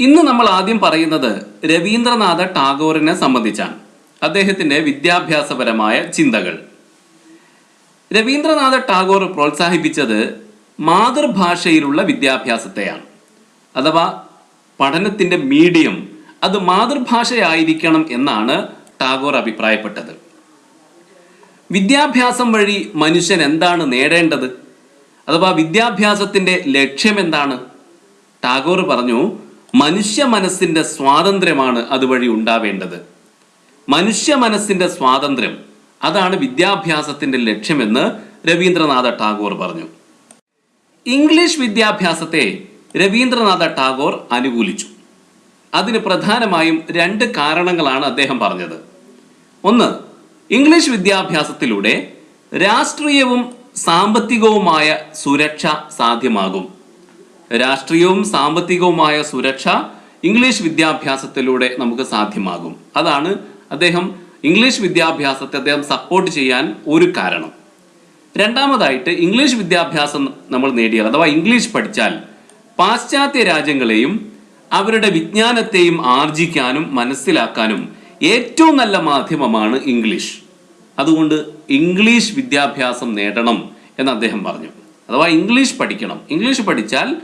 ഇന്ന് നമ്മൾ ആദ്യം പറയുന്നത് രവീന്ദ്രനാഥ ടാഗോറിനെ സംബന്ധിച്ചാണ്. അദ്ദേഹത്തിന്റെ വിദ്യാഭ്യാസപരമായ ചിന്തകൾ. രവീന്ദ്രനാഥ ടാഗോർ പ്രോത്സാഹിപ്പിച്ചത് മാതൃഭാഷയിലുള്ള വിദ്യാഭ്യാസത്തെയാണ്. അഥവാ പഠനത്തിന്റെ മീഡിയം അത് മാതൃഭാഷയായിരിക്കണം എന്നാണ് ടാഗോർ അഭിപ്രായപ്പെട്ടത്. വിദ്യാഭ്യാസം വഴി മനുഷ്യൻ എന്താണ് നേടേണ്ടത്? അഥവാ വിദ്യാഭ്യാസത്തിന്റെ ലക്ഷ്യം എന്താണ്? ടാഗോർ പറഞ്ഞു മനുഷ്യ മനസ്സിന്റെ സ്വാതന്ത്ര്യമാണ് അതുവഴി ഉണ്ടാവേണ്ടത്. മനുഷ്യ മനസ്സിന്റെ സ്വാതന്ത്ര്യം അതാണ് വിദ്യാഭ്യാസത്തിന്റെ ലക്ഷ്യമെന്ന് രവീന്ദ്രനാഥ ടാഗോർ പറഞ്ഞു. ഇംഗ്ലീഷ് വിദ്യാഭ്യാസത്തെ രവീന്ദ്രനാഥ ടാഗോർ അനുകൂലിച്ചു. അതിന് പ്രധാനമായും രണ്ട് കാരണങ്ങളാണ് അദ്ദേഹം പറഞ്ഞത്. ഒന്ന് ഇംഗ്ലീഷ് വിദ്യാഭ്യാസത്തിലൂടെ രാഷ്ട്രീയവും സാമ്പത്തികവുമായ സുരക്ഷ സാധ്യമാകും. രാഷ്ട്രീയവും സാമ്പത്തികവുമായ സുരക്ഷ ഇംഗ്ലീഷ് വിദ്യാഭ്യാസത്തിലൂടെ നമുക്ക് സാധ്യമാകും. അതാണ് അദ്ദേഹം ഇംഗ്ലീഷ് വിദ്യാഭ്യാസത്തെ അദ്ദേഹം സപ്പോർട്ട് ചെയ്യാൻ ഒരു കാരണം. രണ്ടാമതായിട്ട് ഇംഗ്ലീഷ് വിദ്യാഭ്യാസം നമ്മൾ നേടിയാൽ അഥവാ ഇംഗ്ലീഷ് പഠിച്ചാൽ പാശ്ചാത്യ രാജ്യങ്ങളെയും അവരുടെ വിജ്ഞാനത്തെയും ആർജിക്കാനും മനസ്സിലാക്കാനും ഏറ്റവും നല്ല മാധ്യമമാണ് ഇംഗ്ലീഷ്. അതുകൊണ്ട് ഇംഗ്ലീഷ് വിദ്യാഭ്യാസം നേടണം എന്ന് അദ്ദേഹം പറഞ്ഞു. അഥവാ ഇംഗ്ലീഷ് പഠിക്കണം. ഇംഗ്ലീഷ് പഠിച്ചാൽ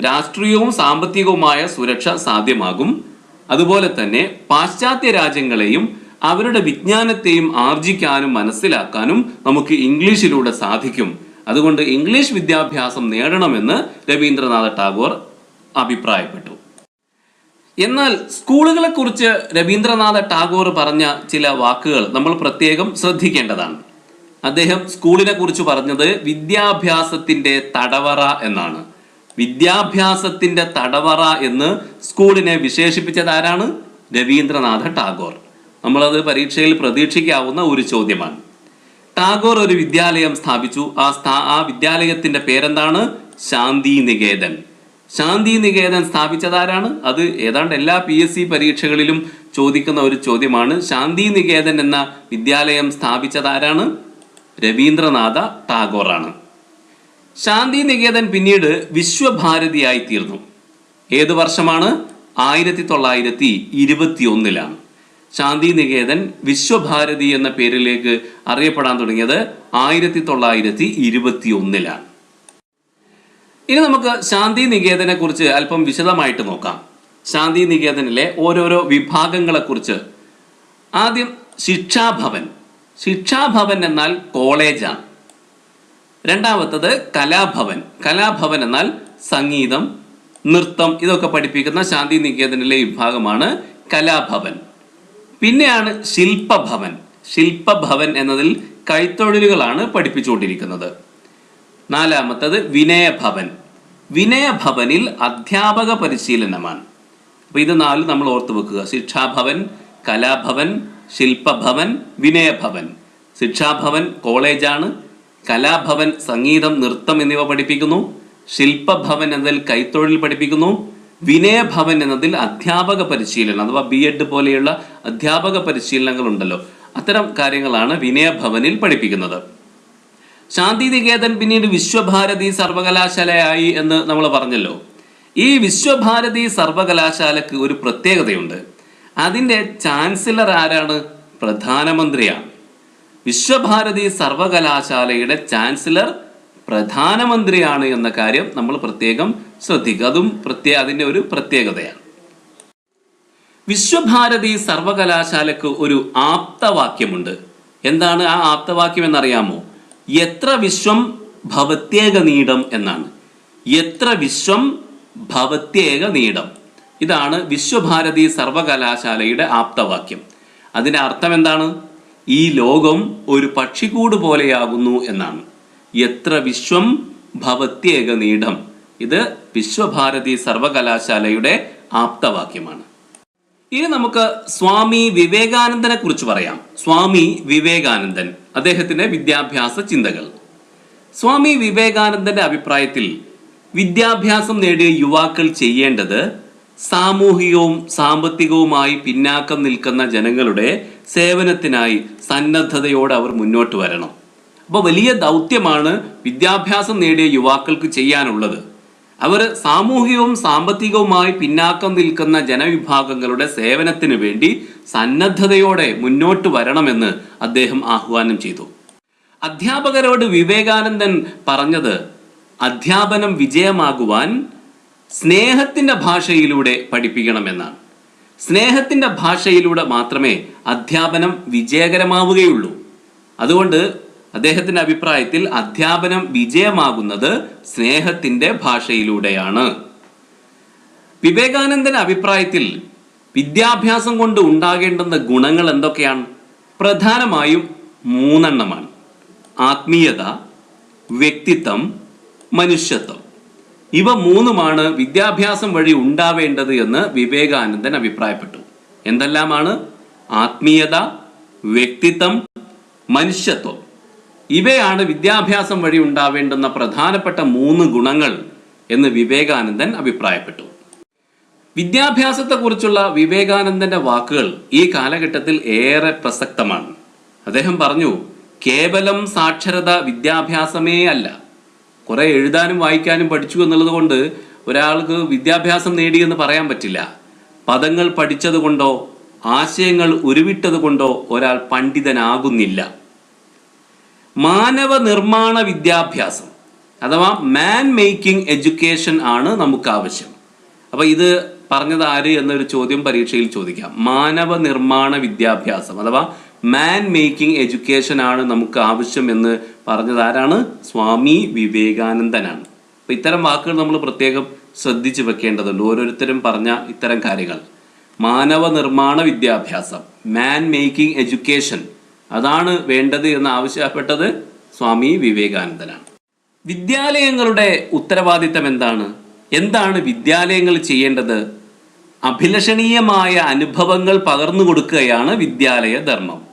രാഷ്ട്രീയവും സാമ്പത്തികവുമായ സുരക്ഷ സാധ്യമാകും. അതുപോലെ തന്നെ പാശ്ചാത്യ രാജ്യങ്ങളെയും അവരുടെ വിജ്ഞാനത്തെയും ആർജിക്കാനും മനസ്സിലാക്കാനും നമുക്ക് ഇംഗ്ലീഷിലൂടെ സാധിക്കും. അതുകൊണ്ട് ഇംഗ്ലീഷ് വിദ്യാഭ്യാസം നേടണമെന്ന് രവീന്ദ്രനാഥ ടാഗോർ അഭിപ്രായപ്പെട്ടു. എന്നാൽ സ്കൂളുകളെ കുറിച്ച് രവീന്ദ്രനാഥ ടാഗോർ പറഞ്ഞ ചില വാക്കുകൾ നമ്മൾ പ്രത്യേകം ശ്രദ്ധിക്കേണ്ടതാണ്. അദ്ദേഹം സ്കൂളിനെ കുറിച്ച് പറഞ്ഞത് വിദ്യാഭ്യാസത്തിന്റെ തടവറ എന്നാണ്. വിദ്യാഭ്യാസത്തിന്റെ തടവറ എന്ന് സ്കൂളിനെ വിശേഷിപ്പിച്ചത് ആരാണ്? രവീന്ദ്രനാഥ ടാഗോർ. നമ്മളത് പരീക്ഷയിൽ പ്രതീക്ഷിക്കാവുന്ന ഒരു ചോദ്യമാണ്. ടാഗോർ ഒരു വിദ്യാലയം സ്ഥാപിച്ചു. ആ സ്ഥാ ആ വിദ്യാലയത്തിന്റെ പേരെന്താണ്? ശാന്തി നികേതൻ ശാന്തി നികേതൻ സ്ഥാപിച്ചതാരാണ് അത് ഏതാണ്ട് എല്ലാ പി എസ് സി പരീക്ഷകളിലും ചോദിക്കുന്ന ഒരു ചോദ്യമാണ്. ശാന്തി നികേതൻ എന്ന വിദ്യാലയം സ്ഥാപിച്ചതാരാണ് രവീന്ദ്രനാഥ ടാഗോറാണ്. ശാന്തി നികേതൻ പിന്നീട് വിശ്വഭാരതിയായി തീർന്നു ഏത് വർഷമാണ്? ആയിരത്തി തൊള്ളായിരത്തി ഇരുപത്തി ഒന്നിലാണ് ശാന്തി നികേതൻ വിശ്വഭാരതി എന്ന പേരിലേക്ക് അറിയപ്പെടാൻ തുടങ്ങിയത് ആയിരത്തി തൊള്ളായിരത്തി ഇരുപത്തി ഒന്നിലാണ് ഇനി നമുക്ക് ശാന്തി നികേതനെ കുറിച്ച് അല്പം വിശദമായിട്ട് നോക്കാം. ശാന്തി നികേതനിലെ ഓരോരോ വിഭാഗങ്ങളെ കുറിച്ച് ആദ്യം ശിക്ഷാഭവൻ. ശിക്ഷാഭവൻ എന്നാൽ കോളേജാണ്. രണ്ടാമത്തത് കലാഭവൻ. കലാഭവൻ എന്നാൽ സംഗീതം നൃത്തം ഇതൊക്കെ പഠിപ്പിക്കുന്ന ശാന്തി നികേതനിലെ വിഭാഗമാണ് കലാഭവൻ. പിന്നെയാണ് ശില്പഭവൻ. ശില്പഭവൻ എന്നതിൽ കൈത്തൊഴിലുകളാണ് പഠിപ്പിച്ചുകൊണ്ടിരിക്കുന്നത്. നാലാമത്തത് വിനയഭവൻ. വിനയഭവനിൽ അധ്യാപക പരിശീലനമാണ്. അപ്പൊ ഇത് നാല് നമ്മൾ ഓർത്തു വെക്കുക. ശിക്ഷാഭവൻ കലാഭവൻ ശില്പഭവൻ വിനയഭവൻ. ശിക്ഷാഭവൻ കോളേജാണ് കലാഭവൻ സംഗീതം നൃത്തം എന്നിവ പഠിപ്പിക്കുന്നു. ശില്പഭവൻ എന്നതിൽ കൈത്തൊഴിൽ പഠിപ്പിക്കുന്നു. വിനയഭവൻ എന്നതിൽ അധ്യാപക പരിശീലനം അഥവാ ബി എഡ് പോലെയുള്ള അധ്യാപക പരിശീലനങ്ങൾ ഉണ്ടല്ലോ അത്തരം കാര്യങ്ങളാണ് വിനയഭവനിൽ പഠിപ്പിക്കുന്നത്. ശാന്തി നികേതൻ പിന്നീട് വിശ്വഭാരതി സർവകലാശാലയായി എന്ന് നമ്മൾ പറഞ്ഞല്ലോ. ഈ വിശ്വഭാരതി സർവകലാശാലക്ക് ഒരു പ്രത്യേകതയുണ്ട്. അതിന്റെ ചാൻസലർ ആരാണ്? പ്രധാനമന്ത്രിയാണ്. വിശ്വഭാരതി സർവകലാശാലയുടെ ചാൻസലർ പ്രധാനമന്ത്രിയാണ് എന്ന കാര്യം നമ്മൾ പ്രത്യേകം ശ്രദ്ധിക്കുക. അതും പ്രത്യേക അതിന്റെ ഒരു പ്രത്യേകതയാണ്. വിശ്വഭാരതി സർവകലാശാലക്ക് ഒരു ആപ്തവാക്യമുണ്ട്. എന്താണ് ആ ആപ്തവാക്യം എന്നറിയാമോ? എത്ര വിശ്വം ഭവത്യേക നീടം എന്നാണ്. എത്ര വിശ്വം ഭവത്യേക നീടം. ഇതാണ് വിശ്വഭാരതി സർവകലാശാലയുടെ ആപ്തവാക്യം. അതിന്റെ അർത്ഥം എന്താണ്? ഈ ലോകം ഒരു പക്ഷിക്കൂട് പോലെയാകുന്നു എന്നാണ്. എത്ര വിശ്വം ഭവത്യേക നീടം ഇത് വിശ്വഭാരതി സർവകലാശാലയുടെ ആപ്തവാക്യമാണ്. ഇനി നമുക്ക് സ്വാമി വിവേകാനന്ദനെ കുറിച്ച് പറയാം. സ്വാമി വിവേകാനന്ദൻ അദ്ദേഹത്തിന്റെ വിദ്യാഭ്യാസ ചിന്തകൾ. സ്വാമി വിവേകാനന്ദന്റെ അഭിപ്രായത്തിൽ വിദ്യാഭ്യാസം നേടിയ യുവാക്കൾ ചെയ്യേണ്ടത് സാമൂഹികവും സാമ്പത്തികവുമായി പിന്നാക്കം നിൽക്കുന്ന ജനങ്ങളുടെ സേവനത്തിനായി സന്നദ്ധതയോടെ അവർ മുന്നോട്ട് വരണം. അപ്പോൾ വലിയ ദൗത്യമാണ് വിദ്യാഭ്യാസം നേടിയ യുവാക്കൾക്ക് ചെയ്യാനുള്ളത്. അവർ സാമൂഹികവും സാമ്പത്തികവുമായി പിന്നാക്കം നിൽക്കുന്ന ജനവിഭാഗങ്ങളുടെ സേവനത്തിന് വേണ്ടി സന്നദ്ധതയോടെ മുന്നോട്ട് വരണമെന്ന് അദ്ദേഹം ആഹ്വാനം ചെയ്തു. അധ്യാപകരോട് വിവേകാനന്ദൻ പറഞ്ഞത് അധ്യാപനം വിജയമാകുവാൻ സ്നേഹത്തിന്റെ ഭാഷയിലൂടെ പഠിപ്പിക്കണമെന്നാണ്. സ്നേഹത്തിന്റെ ഭാഷയിലൂടെ മാത്രമേ അധ്യാപനം വിജയകരമാവുകയുള്ളൂ. അതുകൊണ്ട് അദ്ദേഹത്തിന്റെ അഭിപ്രായത്തിൽ അധ്യാപനം വിജയമാകുന്നത് സ്നേഹത്തിന്റെ ഭാഷയിലൂടെയാണ്. വിവേകാനന്ദന്റെ അഭിപ്രായത്തിൽ വിദ്യാഭ്യാസം കൊണ്ട് ഉണ്ടാകേണ്ടുന്ന ഗുണങ്ങൾ എന്തൊക്കെയാണ്? പ്രധാനമായും മൂന്നെണ്ണമാണ്. ആത്മീയത വ്യക്തിത്വം മനുഷ്യത്വം. ഇവ മൂന്നുമാണ് വിദ്യാഭ്യാസം വഴി ഉണ്ടാവേണ്ടത് എന്ന് വിവേകാനന്ദൻ അഭിപ്രായപ്പെട്ടു. എന്തെല്ലാമാണ്? ആത്മീയത വ്യക്തിത്വം മനുഷ്യത്വം. ഇവയാണ് വിദ്യാഭ്യാസം വഴി ഉണ്ടാവേണ്ടുന്ന പ്രധാനപ്പെട്ട മൂന്ന് ഗുണങ്ങൾ എന്ന് വിവേകാനന്ദൻ അഭിപ്രായപ്പെട്ടു. വിദ്യാഭ്യാസത്തെക്കുറിച്ചുള്ള വിവേകാനന്ദന്റെ വാക്കുകൾ ഈ കാലഘട്ടത്തിൽ ഏറെ പ്രസക്തമാണ്. അദ്ദേഹം പറഞ്ഞു കേവലം സാക്ഷരത വിദ്യാഭ്യാസമേ അല്ല. കുറെ എഴുതാനും വായിക്കാനും പഠിച്ചു എന്നുള്ളത് കൊണ്ട് ഒരാൾക്ക് വിദ്യാഭ്യാസം നേടിയെന്ന് പറയാൻ പറ്റില്ല. പദങ്ങൾ പഠിച്ചത് കൊണ്ടോ ആശയങ്ങൾ ഉരുവിട്ടത് കൊണ്ടോ ഒരാൾ പണ്ഡിതനാകുന്നില്ല. മാനവ നിർമ്മാണ വിദ്യാഭ്യാസം അഥവാ മാൻ മേക്കിംഗ് എഡ്യൂക്കേഷൻ ആണ് നമുക്ക് ആവശ്യം. അപ്പൊ ഇത് പറഞ്ഞത് ആര് എന്നൊരു ചോദ്യം പരീക്ഷയിൽ ചോദിക്കാം. മാനവ നിർമ്മാണ വിദ്യാഭ്യാസം അഥവാ മാൻ മേക്കിംഗ് എഡ്യൂക്കേഷൻ ആണ് നമുക്ക് ആവശ്യം എന്ന് പറഞ്ഞത് ആരാണ്? സ്വാമി വിവേകാനന്ദനാണ്. അപ്പൊ ഇത്തരം വാക്കുകൾ നമ്മൾ പ്രത്യേകം ശ്രദ്ധിച്ചു വെക്കേണ്ടതുണ്ട്. ഓരോരുത്തരും പറഞ്ഞ ഇത്തരം കാര്യങ്ങൾ. മാനവ നിർമ്മാണ വിദ്യാഭ്യാസം മാൻ മേക്കിംഗ് എഡ്യൂക്കേഷൻ അതാണ് വേണ്ടത് എന്ന് ആവശ്യപ്പെട്ടത് സ്വാമി വിവേകാനന്ദനാണ്. വിദ്യാലയങ്ങളുടെ ഉത്തരവാദിത്തം എന്താണ്? എന്താണ് വിദ്യാലയങ്ങൾ ചെയ്യേണ്ടത്? അഭിലഷണീയമായ അനുഭവങ്ങൾ പകർന്നു കൊടുക്കുകയാണ് വിദ്യാലയ ധർമ്മം.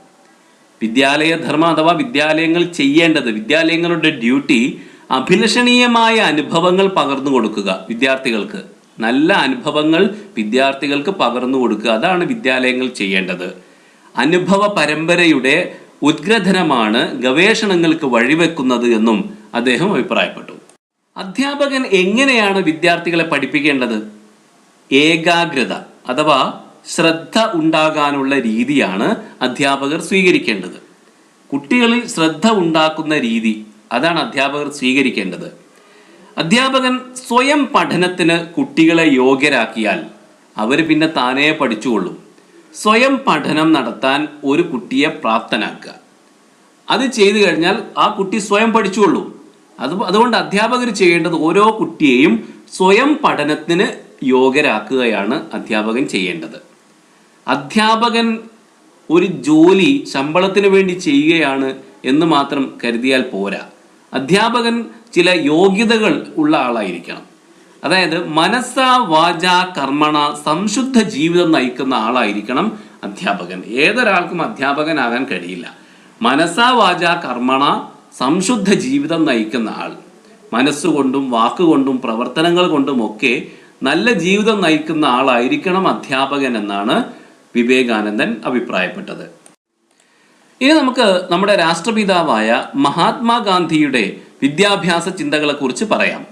വിദ്യാലയ ധർമ്മം അഥവാ വിദ്യാലയങ്ങൾ ചെയ്യേണ്ടത് വിദ്യാലയങ്ങളുടെ ഡ്യൂട്ടി അഭിലഷണീയമായ അനുഭവങ്ങൾ പകർന്നു കൊടുക്കുക വിദ്യാർത്ഥികൾക്ക്. നല്ല അനുഭവങ്ങൾ വിദ്യാർത്ഥികൾക്ക് പകർന്നു കൊടുക്കുക. അതാണ് വിദ്യാലയങ്ങൾ ചെയ്യേണ്ടത്. അനുഭവ പരമ്പരയുടെ ഉദ്ഗ്രഥനമാണ് ഗവേഷണങ്ങൾക്ക് വഴിവെക്കുന്നത് എന്നും അദ്ദേഹം അഭിപ്രായപ്പെട്ടു. അധ്യാപകൻ എങ്ങനെയാണ് വിദ്യാർത്ഥികളെ പഠിപ്പിക്കേണ്ടത്? ഏകാഗ്രത അഥവാ ശ്രദ്ധ ഉണ്ടാകാനുള്ള രീതിയാണ് അധ്യാപകർ സ്വീകരിക്കേണ്ടത്. കുട്ടികളിൽ ശ്രദ്ധ ഉണ്ടാക്കുന്ന രീതി അതാണ് അധ്യാപകർ സ്വീകരിക്കേണ്ടത്. അധ്യാപകൻ സ്വയം പഠനത്തിന് കുട്ടികളെ യോഗ്യരാക്കിയാൽ അവർ പിന്നെ താനേ പഠിച്ചുകൊള്ളും. സ്വയം പഠനം നടത്താൻ ഒരു കുട്ടിയെ പ്രാപ്തനാക്കുക. അത് ചെയ്തു കഴിഞ്ഞാൽ ആ കുട്ടി സ്വയം പഠിച്ചുകൊള്ളും. അത് അതുകൊണ്ട് അധ്യാപകർ ചെയ്യേണ്ടത് ഓരോ കുട്ടിയെയും സ്വയം പഠനത്തിന് യോഗ്യരാക്കുകയാണ് അധ്യാപകൻ ചെയ്യേണ്ടത്. അധ്യാപകൻ ഒരു ജോലി ശമ്പളത്തിന് വേണ്ടി ചെയ്യുകയാണ് എന്ന് മാത്രം കരുതിയാൽ പോരാ. അധ്യാപകൻ ചില യോഗ്യതകൾ ഉള്ള ആളായിരിക്കണം. അതായത് മനസ്സ വാച കർമ്മണ സംശുദ്ധ ജീവിതം നയിക്കുന്ന ആളായിരിക്കണം അധ്യാപകൻ. ഏതൊരാൾക്കും അധ്യാപകനാകാൻ കഴിയില്ല. മനസ്സ വാച കർമ്മണ സംശുദ്ധ ജീവിതം നയിക്കുന്ന ആൾ. മനസ്സുകൊണ്ടും വാക്കുകൊണ്ടും പ്രവർത്തനങ്ങൾ കൊണ്ടും ഒക്കെ നല്ല ജീവിതം നയിക്കുന്ന ആളായിരിക്കണം അധ്യാപകൻ എന്നാണ് വിവേകാനന്ദൻ അഭിപ്രായപ്പെട്ടത്. ഇനി നമുക്ക് നമ്മുടെ രാഷ്ട്രപിതാവായ മഹാത്മാഗാന്ധിയുടെ വിദ്യാഭ്യാസ ചിന്തകളെ കുറിച്ച് പറയാം.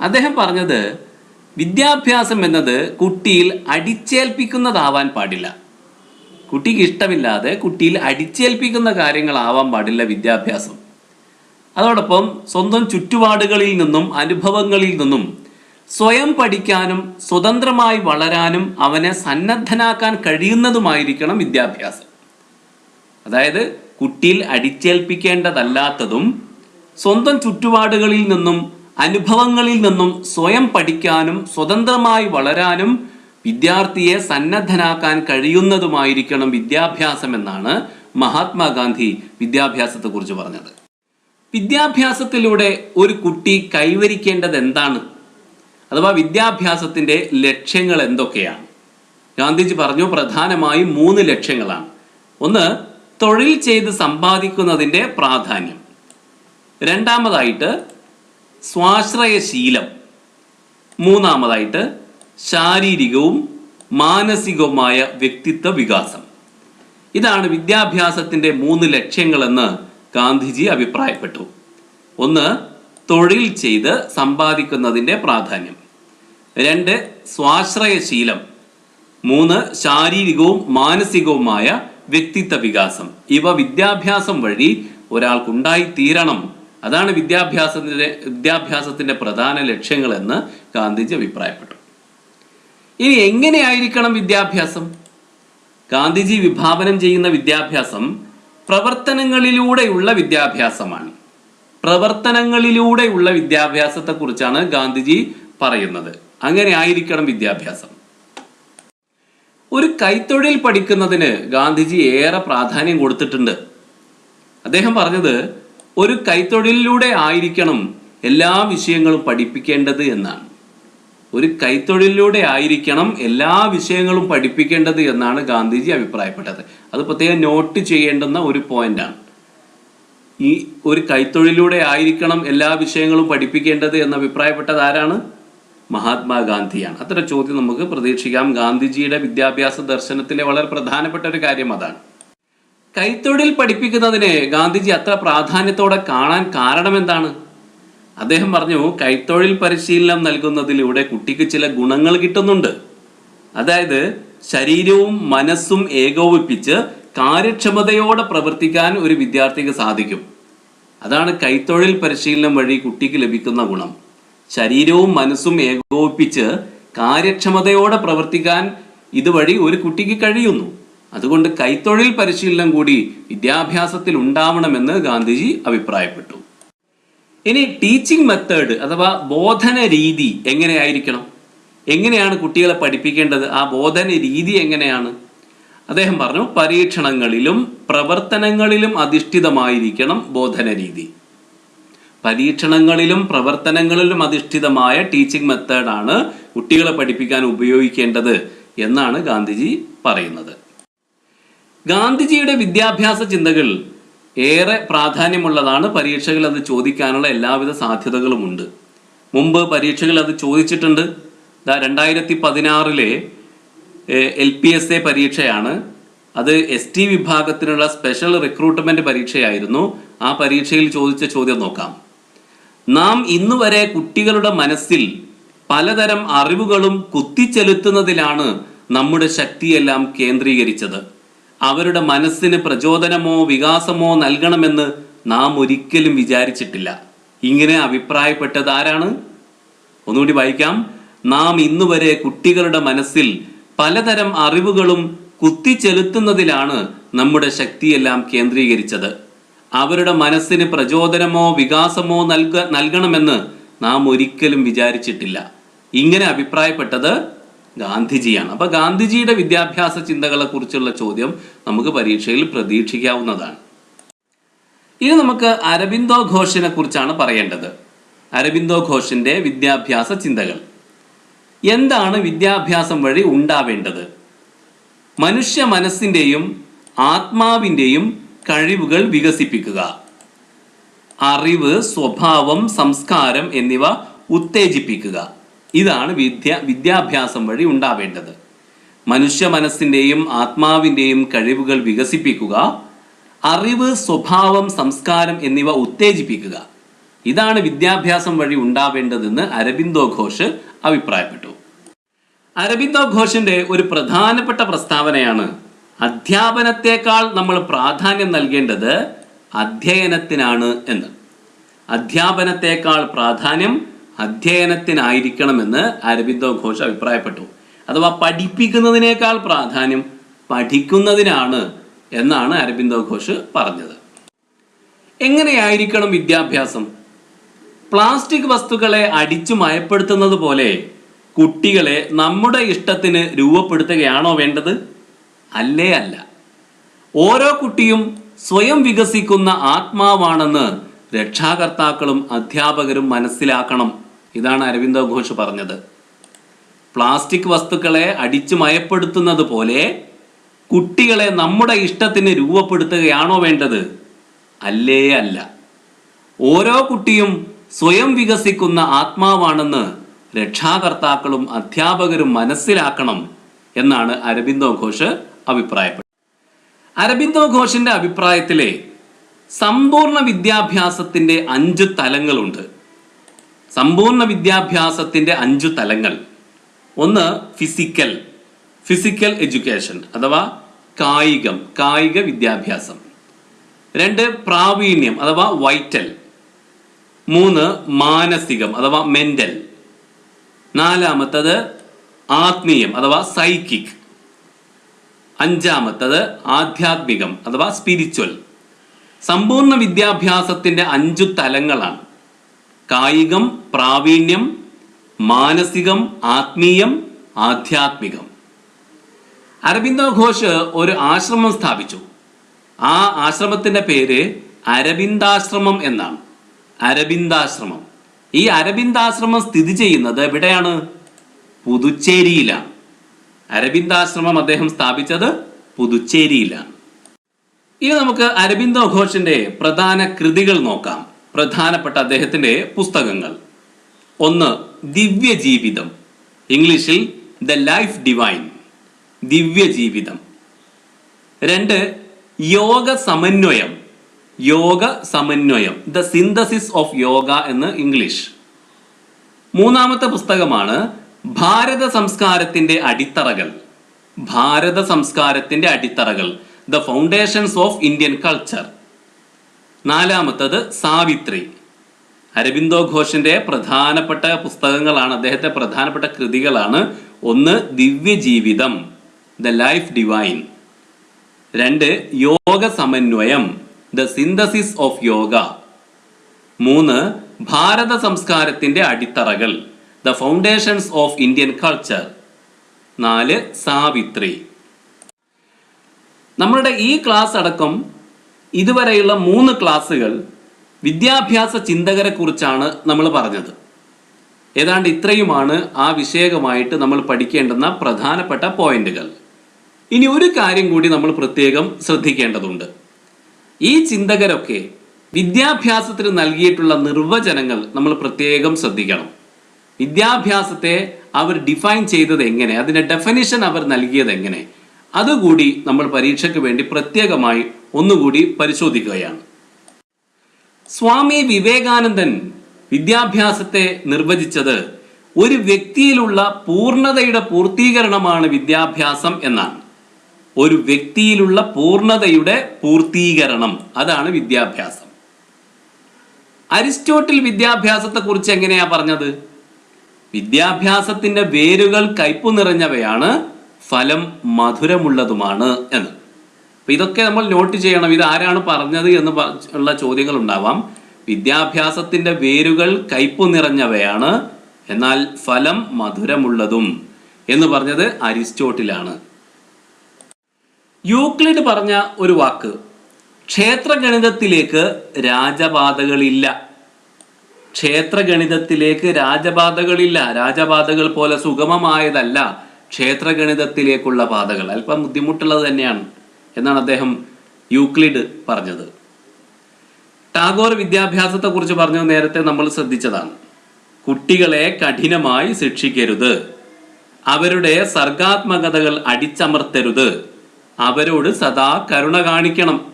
അദ്ദേഹം പറഞ്ഞത് വിദ്യാഭ്യാസം എന്നത് കുട്ടിയിൽ അടിച്ചേൽപ്പിക്കുന്നതാവാൻ പാടില്ല. കുട്ടിക്ക് ഇഷ്ടമില്ലാതെ കുട്ടിയിൽ അടിച്ചേൽപ്പിക്കുന്ന കാര്യങ്ങളാവാൻ പാടില്ല വിദ്യാഭ്യാസം. അതോടൊപ്പം സ്വന്തം ചുറ്റുപാടുകളിൽ നിന്നും അനുഭവങ്ങളിൽ നിന്നും സ്വയം പഠിക്കാനും സ്വതന്ത്രമായി വളരാനും അവനെ സന്നദ്ധനാക്കാൻ കഴിയുന്നതുമായിരിക്കണം വിദ്യാഭ്യാസം. അതായത് കുട്ടിയിൽ അടിച്ചേൽപ്പിക്കേണ്ടതല്ലാത്തതും സ്വന്തം ചുറ്റുപാടുകളിൽ നിന്നും അനുഭവങ്ങളിൽ നിന്നും സ്വയം പഠിക്കാനും സ്വതന്ത്രമായി വളരാനും വിദ്യാർത്ഥിയെ സന്നദ്ധനാക്കാൻ കഴിയുന്നതുമായിരിക്കണം വിദ്യാഭ്യാസം എന്നാണ് മഹാത്മാഗാന്ധി വിദ്യാഭ്യാസത്തെക്കുറിച്ച് പറഞ്ഞത്. വിദ്യാഭ്യാസത്തിലൂടെ ഒരു കുട്ടി കൈവരിക്കേണ്ടത് എന്താണ് അഥവാ വിദ്യാഭ്യാസത്തിന്റെ ലക്ഷ്യങ്ങൾ എന്തൊക്കെയാണ്? ഗാന്ധിജി പറഞ്ഞു പ്രധാനമായും മൂന്ന് ലക്ഷ്യങ്ങളാണ്. ഒന്ന് തൊഴിൽ ചെയ്ത് സമ്പാദിക്കുന്നതിന്റെ പ്രാധാന്യം. രണ്ടാമതായിട്ട് സ്വാശ്രയശീലം. മൂന്നാമതായിട്ട് ശാരീരികവും മാനസികവുമായ വ്യക്തിത്വ വികാസം. ഇതാണ് വിദ്യാഭ്യാസത്തിന്റെ മൂന്ന് ലക്ഷ്യങ്ങളെന്ന് ഗാന്ധിജി അഭിപ്രായപ്പെട്ടു. ഒന്ന് തൊഴിൽ ചെയ്ത് സമ്പാദിക്കുന്നതിന്റെ പ്രാധാന്യം. രണ്ട് സ്വാശ്രയശീലം. മൂന്ന് ശാരീരികവും മാനസികവുമായ വ്യക്തിത്വ വികാസം. ഇവ വിദ്യാഭ്യാസം വഴി ഒരാൾക്കുണ്ടായി തീരണം. അതാണ് വിദ്യാഭ്യാസത്തിന്റെ വിദ്യാഭ്യാസത്തിന്റെ പ്രധാന ലക്ഷ്യങ്ങളെന്ന് ഗാന്ധിജി അഭിപ്രായപ്പെട്ടു. ഇനി എങ്ങനെയായിരിക്കണം വിദ്യാഭ്യാസം? ഗാന്ധിജി വിഭാവനം ചെയ്യുന്ന വിദ്യാഭ്യാസം പ്രവർത്തനങ്ങളിലൂടെയുള്ള വിദ്യാഭ്യാസമാണ്. പ്രവർത്തനങ്ങളിലൂടെയുള്ള വിദ്യാഭ്യാസത്തെക്കുറിച്ചാണ് ഗാന്ധിജി പറയുന്നത്. അങ്ങനെ ആയിരിക്കണം വിദ്യാഭ്യാസം. ഒരു കൈത്തൊഴിൽ പഠിക്കുന്നതിന് ഗാന്ധിജി ഏറെ പ്രാധാന്യം കൊടുത്തിട്ടുണ്ട്. അദ്ദേഹം പറഞ്ഞത് ഒരു കൈത്തൊഴിലിലൂടെ ആയിരിക്കണം എല്ലാ വിഷയങ്ങളും പഠിപ്പിക്കേണ്ടത് എന്നാണ്. ഒരു കൈത്തൊഴിലിലൂടെ ആയിരിക്കണം എല്ലാ വിഷയങ്ങളും പഠിപ്പിക്കേണ്ടത് എന്നാണ് ഗാന്ധിജി അഭിപ്രായപ്പെട്ടത്. അത് പ്രത്യേകം നോട്ട് ചെയ്യേണ്ടുന്ന ഒരു പോയിന്റാണ്. ഈ ഒരു കൈത്തൊഴിലിലൂടെ ആയിരിക്കണം എല്ലാ വിഷയങ്ങളും പഠിപ്പിക്കേണ്ടത് എന്ന് അഭിപ്രായപ്പെട്ടത് ആരാണ്? മഹാത്മാഗാന്ധിയാണ്. അത്തരം ചോദ്യം നമുക്ക് പ്രതീക്ഷിക്കാം. ഗാന്ധിജിയുടെ വിദ്യാഭ്യാസ ദർശനത്തിലെ വളരെ പ്രധാനപ്പെട്ട ഒരു കാര്യം അതാണ്. കൈത്തൊഴിൽ പഠിപ്പിക്കുന്നതിനെ ഗാന്ധിജി അത്ര പ്രാധാന്യത്തോടെ കാണാൻ കാരണം എന്താണ് അദ്ദേഹം പറഞ്ഞു കൈത്തൊഴിൽ പരിശീലനം നൽകുന്നതിലൂടെ കുട്ടിക്ക് ചില ഗുണങ്ങൾ കിട്ടുന്നുണ്ട്. അതായത് ശരീരവും മനസ്സും ഏകോപിപ്പിച്ച് കാര്യക്ഷമതയോടെ പ്രവർത്തിക്കാൻ ഒരു വിദ്യാർത്ഥിക്ക് സാധിക്കും. അതാണ് കൈത്തൊഴിൽ പരിശീലനം വഴി കുട്ടിക്ക് ലഭിക്കുന്ന ഗുണം. ശരീരവും മനസ്സും ഏകോപിപ്പിച്ച് കാര്യക്ഷമതയോടെ പ്രവർത്തിക്കാൻ ഇതുവഴി ഒരു കുട്ടിക്ക് കഴിയുന്നു. അതുകൊണ്ട് കൈത്തൊഴിൽ പരിശീലനം കൂടി വിദ്യാഭ്യാസത്തിൽ ഉണ്ടാവണമെന്ന് ഗാന്ധിജി അഭിപ്രായപ്പെട്ടു. ഇനി ടീച്ചിങ് മെത്തേഡ് അഥവാ ബോധന രീതി എങ്ങനെയായിരിക്കണം? എങ്ങനെയാണ് കുട്ടികളെ പഠിപ്പിക്കേണ്ടത്? ആ ബോധന രീതി എങ്ങനെയാണ്? അദ്ദേഹം പറഞ്ഞു പരീക്ഷണങ്ങളിലും പ്രവർത്തനങ്ങളിലും അധിഷ്ഠിതമായിരിക്കണം ബോധന രീതി. പരീക്ഷണങ്ങളിലും പ്രവർത്തനങ്ങളിലും അധിഷ്ഠിതമായ ടീച്ചിങ് മെത്തേഡാണ് കുട്ടികളെ പഠിപ്പിക്കാൻ ഉപയോഗിക്കേണ്ടത് എന്നാണ് ഗാന്ധിജി പറയുന്നത്. ഗാന്ധിജിയുടെ വിദ്യാഭ്യാസ ചിന്തകൾ ഏറെ പ്രാധാന്യമുള്ളതാണ് പരീക്ഷകൾ അത് ചോദിക്കാനുള്ള എല്ലാവിധ സാധ്യതകളുമുണ്ട്. മുമ്പ് പരീക്ഷകൾ അത് ചോദിച്ചിട്ടുണ്ട്. രണ്ടായിരത്തി പതിനാറിലെ എൽ പി എസ് എ പരീക്ഷയാണ്. അത് എസ് ടി വിഭാഗത്തിനുള്ള സ്പെഷ്യൽ റിക്രൂട്ട്മെന്റ് പരീക്ഷയായിരുന്നു. ആ പരീക്ഷയിൽ ചോദിച്ച ചോദ്യം നോക്കാം. നാം ഇന്നുവരെ കുട്ടികളുടെ മനസ്സിൽ പലതരം അറിവുകളും കുത്തിച്ചെലുത്തുന്നതിലാണ് നമ്മുടെ ശക്തിയെല്ലാം കേന്ദ്രീകരിച്ചത്. അവരുടെ മനസ്സിന് പ്രചോദനമോ വികാസമോ നൽകണമെന്ന് നാം ഒരിക്കലും വിചാരിച്ചിട്ടില്ല. ഇങ്ങനെ അഭിപ്രായപ്പെട്ടത് ആരാണ്? ഒന്നുകൂടി വായിക്കാം. നാം ഇന്നുവരെ കുട്ടികളുടെ മനസ്സിൽ പലതരം അറിവുകളും കുത്തിച്ചെലുത്തുന്നതിലാണ് നമ്മുടെ ശക്തിയെല്ലാം കേന്ദ്രീകരിച്ചത്. അവരുടെ മനസ്സിന് പ്രചോദനമോ വികാസമോ നൽക നൽകണമെന്ന് നാം ഒരിക്കലും വിചാരിച്ചിട്ടില്ല. ഇങ്ങനെ അഭിപ്രായപ്പെട്ടത് ഗാന്ധിജിയാണ്. അപ്പൊ ഗാന്ധിജിയുടെ വിദ്യാഭ്യാസ ചിന്തകളെ കുറിച്ചുള്ള ചോദ്യം നമുക്ക് പരീക്ഷയിൽ പ്രതീക്ഷിക്കാവുന്നതാണ്. ഇനി നമുക്ക് അരബിന്ദോ ഘോഷിനെ കുറിച്ചാണ് പറയേണ്ടത്. അരബിന്ദോ ഘോഷിന്റെ വിദ്യാഭ്യാസ ചിന്തകൾ. എന്താണ് വിദ്യാഭ്യാസം വഴി ഉണ്ടാവേണ്ടത്? മനുഷ്യ മനസ്സിന്റെയും ആത്മാവിന്റെയും കഴിവുകൾ വികസിപ്പിക്കുക. അറിവ് സ്വഭാവം സംസ്കാരം എന്നിവ ഉത്തേജിപ്പിക്കുക. ഇതാണ് വിദ്യ വിദ്യാഭ്യാസം വഴി ഉണ്ടാവേണ്ടത്. മനുഷ്യ മനസ്സിന്റെയും ആത്മാവിന്റെയും കഴിവുകൾ വികസിപ്പിക്കുക. അറിവ് സ്വഭാവം സംസ്കാരം എന്നിവ ഉത്തേജിപ്പിക്കുക. ഇതാണ് വിദ്യാഭ്യാസം വഴി ഉണ്ടാവേണ്ടതെന്ന് അരബിന്ദോ ഘോഷ് അഭിപ്രായപ്പെട്ടു. അരബിന്ദോ ഘോഷിന്റെ ഒരു പ്രധാനപ്പെട്ട പ്രസ്താവനയാണ് അധ്യാപനത്തെക്കാൾ നമ്മൾ പ്രാധാന്യം നൽകേണ്ടത് അധ്യയനത്തിനാണ് എന്ന്. അധ്യാപനത്തെക്കാൾ പ്രാധാന്യം അധ്യയനത്തിനായിരിക്കണമെന്ന് അരബിന്ദോ ഘോഷ് അഭിപ്രായപ്പെട്ടു. അഥവാ പഠിപ്പിക്കുന്നതിനേക്കാൾ പ്രാധാന്യം പഠിക്കുന്നതിനാണ് എന്നാണ് അരബിന്ദോ ഘോഷ് പറഞ്ഞത്. എങ്ങനെയായിരിക്കണം വിദ്യാഭ്യാസം? പ്ലാസ്റ്റിക് വസ്തുക്കളെ അടിച്ചു മയപ്പെടുത്തുന്നത് പോലെ കുട്ടികളെ നമ്മുടെ ഇഷ്ടത്തിന് രൂപപ്പെടുത്തുകയാണോ വേണ്ടത്? അല്ലേ അല്ല. ഓരോ കുട്ടിയും സ്വയം വികസിക്കുന്ന ആത്മാവാണെന്ന് രക്ഷാകർത്താക്കളും അധ്യാപകരും മനസ്സിലാക്കണം. ഇതാണ് അരവിന്ദോ ഘോഷ് പറഞ്ഞത്. പ്ലാസ്റ്റിക് വസ്തുക്കളെ അടിച്ചു മയപ്പെടുത്തുന്നത് പോലെ കുട്ടികളെ നമ്മുടെ ഇഷ്ടത്തിന് രൂപപ്പെടുത്തുകയാണോ വേണ്ടത്? അല്ലേ അല്ല. ഓരോ കുട്ടിയും സ്വയം വികസിക്കുന്ന ആത്മാവാണെന്ന് രക്ഷാകർത്താക്കളും അധ്യാപകരും മനസ്സിലാക്കണം എന്നാണ് അരവിന്ദോ ഘോഷ് അഭിപ്രായപ്പെട്ടത് അരബിന്ദോ ഘോഷിന്റെ അഭിപ്രായത്തിലെ സമ്പൂർണ വിദ്യാഭ്യാസത്തിന്റെ അഞ്ച് തലങ്ങളുണ്ട്. സമ്പൂർണ വിദ്യാഭ്യാസത്തിന്റെ അഞ്ച് തലങ്ങൾ. ഒന്ന് ഫിസിക്കൽ ഫിസിക്കൽ എഡ്യൂക്കേഷൻ അഥവാ കായികം കായിക വിദ്യാഭ്യാസം. രണ്ട് പ്രാവീണ്യം അഥവാ വൈറ്റൽ മൂന്ന് മാനസികം അഥവാ മെന്റൽ നാലാമത്തത് ആത്മീയം അഥവാ സൈക്കിക് അഞ്ചാമത്തത് ആധ്യാത്മികം അഥവാ സ്പിരിച്വൽ സമ്പൂർണ വിദ്യാഭ്യാസത്തിന്റെ അഞ്ചു തലങ്ങളാണ്. കായികം പ്രാവീണ്യം മാനസികം ആത്മീയം ആധ്യാത്മികം. അരബിന്ദോ ഘോഷ് ഒരു ആശ്രമം സ്ഥാപിച്ചു. ആ ആശ്രമത്തിന്റെ പേര് അരബിന്ദാശ്രമം എന്നാണ്. അരബിന്ദാശ്രമം. ഈ അരബിന്ദാശ്രമം സ്ഥിതി ചെയ്യുന്നത് എവിടെയാണ്? പുതുച്ചേരിയിലാണ്. അരബിന്ദാശ്രമം അദ്ദേഹം സ്ഥാപിച്ചത് പുതുച്ചേരിയിലാണ്. ഇനി നമുക്ക് അരബിന്ദോ ഘോഷിന്റെ പ്രധാന കൃതികൾ നോക്കാം. പ്രധാനപ്പെട്ട അദ്ദേഹത്തിന്റെ പുസ്തകങ്ങൾ. ഒന്ന് ദിവ്യജീവിതം. ഇംഗ്ലീഷിൽ ദ ലൈഫ് ഡിവൈൻ ദിവ്യജീവിതം. രണ്ട് യോഗ സമന്വയം. യോഗ സമന്വയം ദ സിന്തസിസ് ഓഫ് യോഗ എന്ന് ഇംഗ്ലീഷ്. മൂന്നാമത്തെ പുസ്തകമാണ് ഭാരത സംസ്കാരത്തിന്റെ അടിത്തറകൾ. ഭാരത സംസ്കാരത്തിന്റെ അടിത്തറകൾ. The foundations of Indian culture നാലാമത്തത് സാവിത്രി. അരബിന്ദോ ഘോഷിന്റെ പ്രധാനപ്പെട്ട പുസ്തകങ്ങളാണ് അദ്ദേഹത്തെ പ്രധാനപ്പെട്ട കൃതികളാണ്. ഒന്ന് ദിവ്യജീവിതം. ദ ലൈഫ് ഡിവൈൻ രണ്ട് യോഗ സമന്വയം ദ സിന്തസിസ് ഓഫ് യോഗ മൂന്ന് ഭാരത സംസ്കാരത്തിന്റെ അടിത്തറകൾ. The foundations of Indian culture നാല് സാവിത്രി. നമ്മളുടെ ഈ ക്ലാസ് അടക്കം ഇതുവരെയുള്ള മൂന്ന് ക്ലാസ്സുകൾ വിദ്യാഭ്യാസ ചിന്തകരെ കുറിച്ചാണ് നമ്മൾ പറഞ്ഞത്. ഏതാണ്ട് ഇത്രയുമാണ് ആ വിഷയകമായിട്ട് നമ്മൾ പഠിക്കേണ്ടുന്ന പ്രധാനപ്പെട്ട പോയിന്റുകൾ ഇനി ഒരു കാര്യം കൂടി നമ്മൾ പ്രത്യേകം ശ്രദ്ധിക്കേണ്ടതുണ്ട്. ഈ ചിന്തകരൊക്കെ വിദ്യാഭ്യാസത്തിന് നൽകിയിട്ടുള്ള നിർവചനങ്ങൾ നമ്മൾ പ്രത്യേകം ശ്രദ്ധിക്കണം. വിദ്യാഭ്യാസത്തെ അവർ ഡിഫൈൻ ചെയ്തത് എങ്ങനെ? അതിന്റെ ഡെഫിനിഷൻ അവർ നൽകിയത് എങ്ങനെ? അതുകൂടി നമ്മൾ പരീക്ഷയ്ക്ക് വേണ്ടി പ്രത്യേകമായി ഒന്നുകൂടി പരിശോധിക്കുകയാണ്. സ്വാമി വിവേകാനന്ദൻ വിദ്യാഭ്യാസത്തെ നിർവചിച്ചത് ഒരു വ്യക്തിയിലുള്ള പൂർണതയുടെ പൂർത്തീകരണമാണ് വിദ്യാഭ്യാസം എന്നാണ്. ഒരു വ്യക്തിയിലുള്ള പൂർണതയുടെ പൂർത്തീകരണം അതാണ് വിദ്യാഭ്യാസം. അരിസ്റ്റോട്ടിൽ വിദ്യാഭ്യാസത്തെക്കുറിച്ച് എങ്ങനെയാ പറഞ്ഞത്? വിദ്യാഭ്യാസത്തിന്റെ വേരുകൾ കയ്പു നിറഞ്ഞവയാണ് ഫലം മധുരമുള്ളതുമാണ് എന്ന്. അപ്പൊ ഇതൊക്കെ നമ്മൾ നോട്ട് ചെയ്യണം. ഇത് ആരാണ് പറഞ്ഞത് എന്ന് ഉള്ള ചോദ്യങ്ങൾ ഉണ്ടാവാം. വിദ്യാഭ്യാസത്തിന്റെ വേരുകൾ കയ്പു നിറഞ്ഞവയാണ് എന്നാൽ ഫലം മധുരമുള്ളതും എന്ന് പറഞ്ഞത് അരിസ്റ്റോട്ടിലാണ്. യൂക്ലിഡ് പറഞ്ഞ ഒരു വാക്ക് ക്ഷേത്രഗണിതത്തിലേക്ക് രാജപാതകളില്ല. ക്ഷേത്രഗണിതത്തിലേക്ക് രാജപാതകളില്ല. രാജപാതകൾ പോലെ സുഗമമായതല്ല ക്ഷേത്രഗണിതത്തിലേക്കുള്ള പാതകൾ. അല്പം ബുദ്ധിമുട്ടുള്ളത് തന്നെയാണ് എന്നാണ് അദ്ദേഹം യൂക്ലിഡ് പറഞ്ഞത്. ടാഗോർ വിദ്യാഭ്യാസത്തെക്കുറിച്ച് പറഞ്ഞു നേരത്തെ നമ്മൾ ശ്രദ്ധിച്ചതാണ്. കുട്ടികളെ കഠിനമായി ശിക്ഷിക്കരുത്. അവരുടെ സർഗാത്മകതകൾ അടിച്ചമർത്തരുത്. അവരോട് സദാ കരുണ കാണിക്കണം.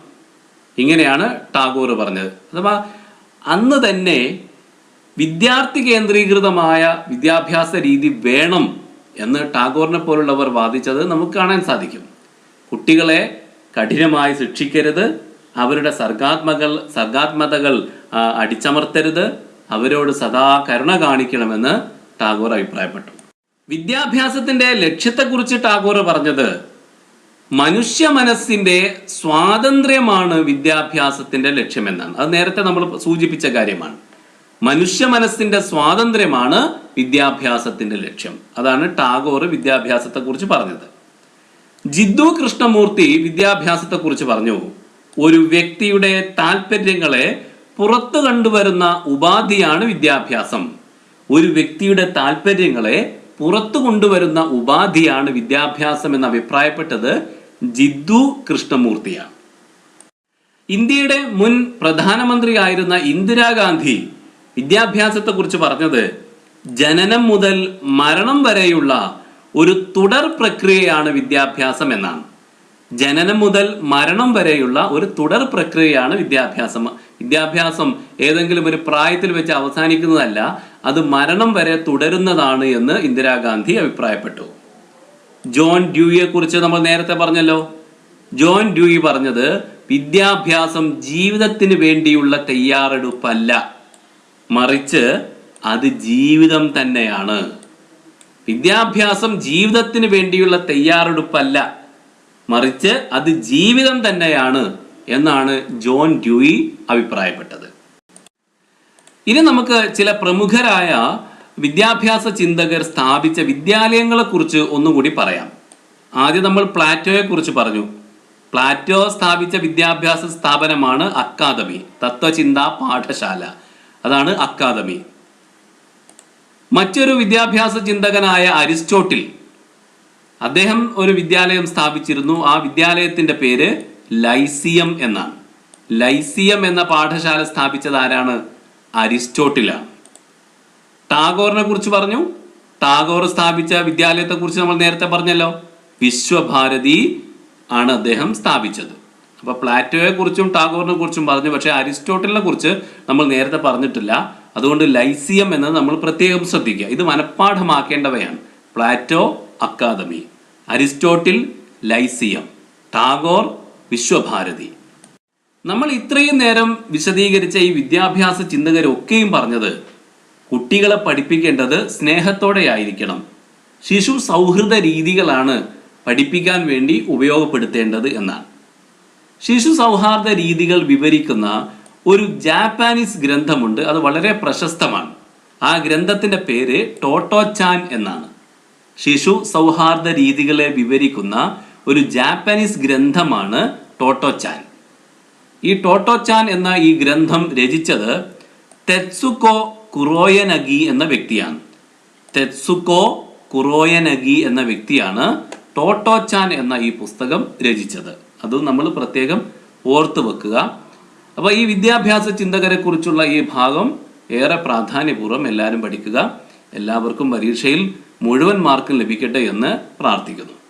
ഇങ്ങനെയാണ് ടാഗോർ പറഞ്ഞത്. അഥവാ അന്ന് തന്നെ വിദ്യാർത്ഥി കേന്ദ്രീകൃതമായ വിദ്യാഭ്യാസ രീതി വേണം എന്ന് ടാഗോറിനെ പോലുള്ളവർ വാദിച്ചത് നമുക്ക് കാണാൻ സാധിക്കും. കുട്ടികളെ കഠിനമായി ശിക്ഷിക്കരുത് അവരുടെ സർഗാത്മകൾ സർഗാത്മതകൾ അടിച്ചമർത്തരുത് അവരോട് സദാ കരുണ കാണിക്കണമെന്ന് ടാഗോർ അഭിപ്രായപ്പെട്ടു. വിദ്യാഭ്യാസത്തിന്റെ ലക്ഷ്യത്തെക്കുറിച്ച് ടാഗോർ പറഞ്ഞത് മനുഷ്യ മനസ്സിന്റെ സ്വാതന്ത്ര്യമാണ് വിദ്യാഭ്യാസത്തിന്റെ ലക്ഷ്യമെന്നാണ്. അത് നേരത്തെ നമ്മൾ സൂചിപ്പിച്ച കാര്യമാണ്. മനുഷ്യ മനസ്സിന്റെ സ്വാതന്ത്ര്യമാണ് വിദ്യാഭ്യാസത്തിന്റെ ലക്ഷ്യം. അതാണ് ടാഗോർ വിദ്യാഭ്യാസത്തെക്കുറിച്ച് പറഞ്ഞത്. ജിദ്ദു കൃഷ്ണമൂർത്തി വിദ്യാഭ്യാസത്തെക്കുറിച്ച് പറഞ്ഞു ഒരു വ്യക്തിയുടെ താല്പര്യങ്ങളെ പുറത്തു കണ്ടുവരുന്ന ഉപാധിയാണ് വിദ്യാഭ്യാസം. ഒരു വ്യക്തിയുടെ താല്പര്യങ്ങളെ പുറത്തു കൊണ്ടുവരുന്ന ഉപാധിയാണ് വിദ്യാഭ്യാസം എന്ന് അഭിപ്രായപ്പെട്ടത് ജിദ്ദു കൃഷ്ണമൂർത്തിയാണ്. ഇന്ത്യയുടെ മുൻ പ്രധാനമന്ത്രിയായിരുന്ന ഇന്ദിരാഗാന്ധി വിദ്യാഭ്യാസത്തെക്കുറിച്ച് പറഞ്ഞത് ജനനം മുതൽ മരണം വരെയുള്ള ഒരു തുടർ പ്രക്രിയയാണ് വിദ്യാഭ്യാസം എന്നാണ്. ജനനം മുതൽ മരണം വരെയുള്ള ഒരു തുടർ പ്രക്രിയയാണ് വിദ്യാഭ്യാസം. വിദ്യാഭ്യാസം ഏതെങ്കിലും ഒരു പ്രായത്തിൽ വെച്ച് അവസാനിക്കുന്നതല്ല അത് മരണം വരെ തുടരുന്നതാണ് എന്ന് ഇന്ദിരാഗാന്ധി അഭിപ്രായപ്പെട്ടു. ജോൺ ഡ്യൂയിയെ കുറിച്ച് നമ്മൾ നേരത്തെ പറഞ്ഞല്ലോ. ജോൺ ഡ്യൂയി പറഞ്ഞത് വിദ്യാഭ്യാസം ജീവിതത്തിന് വേണ്ടിയുള്ള തയ്യാറെടുപ്പല്ല. മറിച്ച് അത് ജീവിതം തന്നെയാണ്. വിദ്യാഭ്യാസം ജീവിതത്തിന് വേണ്ടിയുള്ള തയ്യാറെടുപ്പല്ല. മറിച്ച് അത് ജീവിതം തന്നെയാണ് എന്നാണ് ജോൺ ഡ്യൂയി അഭിപ്രായപ്പെട്ടത്. ഇനി നമുക്ക് ചില പ്രമുഖരായ വിദ്യാഭ്യാസ ചിന്തകർ സ്ഥാപിച്ച വിദ്യാലയങ്ങളെ കുറിച്ച് ഒന്നുകൂടി പറയാം. ആദ്യം നമ്മൾ പ്ലാറ്റോയെ കുറിച്ച് പറഞ്ഞു. പ്ലാറ്റോ സ്ഥാപിച്ച വിദ്യാഭ്യാസ സ്ഥാപനമാണ് അക്കാദമി തത്വചിന്താ പാഠശാല. അതാണ് അക്കാദമി. മറ്റൊരു വിദ്യാഭ്യാസ ചിന്തകനായ അരിസ്റ്റോട്ടിൽ അദ്ദേഹം ഒരു വിദ്യാലയം സ്ഥാപിച്ചിരുന്നു. ആ വിദ്യാലയത്തിന്റെ പേര് ലൈസിയം എന്നാണ്. ലൈസിയം എന്ന പാഠശാല സ്ഥാപിച്ചത് ആരാണ്? അരിസ്റ്റോട്ടിലാണ്. ടാഗോറിനെ കുറിച്ച് പറഞ്ഞു. ടാഗോർ സ്ഥാപിച്ച വിദ്യാലയത്തെ കുറിച്ച് നമ്മൾ നേരത്തെ പറഞ്ഞല്ലോ. വിശ്വഭാരതി ആണ് അദ്ദേഹം സ്ഥാപിച്ചത്. അപ്പൊ പ്ലാറ്റോയെ കുറിച്ചും ടാഗോറിനെ കുറിച്ചും പറഞ്ഞു പക്ഷെ അരിസ്റ്റോട്ടലിനെ കുറിച്ച് നമ്മൾ നേരത്തെ പറഞ്ഞിട്ടില്ല. അതുകൊണ്ട് ലൈസിയം എന്നത് നമ്മൾ പ്രത്യേകം ശ്രദ്ധിക്കുക. ഇത് മനഃപ്പാഠമാക്കേണ്ടവയാണ്. Plato academy. Aristotle Lyceum. Tagore Visvabharati. നമ്മൾ ഇത്രയും നേരം വിശദീകരിച്ച ഈ വിദ്യാഭ്യാസ ചിന്തകരൊക്കെയും പറഞ്ഞത് കുട്ടികളെ പഠിപ്പിക്കേണ്ടത് സ്നേഹത്തോടെ ആയിരിക്കണം ശിശു സൗഹൃദ രീതികളാണ് പഠിപ്പിക്കാൻ വേണ്ടി ഉപയോഗപ്പെടുത്തേണ്ടത് എന്നാണ്. ശിശു സൗഹാർദ്ദ രീതികൾ വിവരിക്കുന്ന ഒരു ജാപ്പാനീസ് ഗ്രന്ഥമുണ്ട്. അത് വളരെ പ്രശസ്തമാണ്. ആ ഗ്രന്ഥത്തിന്റെ പേര് ടോട്ടോ ചാൻ എന്നാണ്. ശിശു സൗഹാർദ്ദ രീതികളെ വിവരിക്കുന്ന ഒരു ജാപ്പാനീസ് ഗ്രന്ഥമാണ് ടോട്ടോ ചാൻ ഈ ടോട്ടോ ചാൻ എന്ന ഈ ഗ്രന്ഥം രചിച്ചത് തെത്സുക്കോ കുറോയനഗി എന്ന വ്യക്തിയാണ്. തെത്സുക്കോ കുറോയനഗി എന്ന വ്യക്തിയാണ് ടോട്ടോ ചാൻ എന്ന ഈ പുസ്തകം രചിച്ചത്. അത് നമ്മൾ പ്രത്യേകം ഓർത്തു വെക്കുക. അപ്പോൾ ഈ വിദ്യാഭ്യാസ ചിന്തകരെ കുറിച്ചുള്ള ഈ ഭാഗം ഏറെ പ്രാധാന്യപൂർവം എല്ലാവരും പഠിക്കുക. എല്ലാവർക്കും പരീക്ഷയിൽ മുഴുവൻ മാർക്കും ലഭിക്കട്ടെ എന്ന് പ്രാർത്ഥിക്കുന്നു.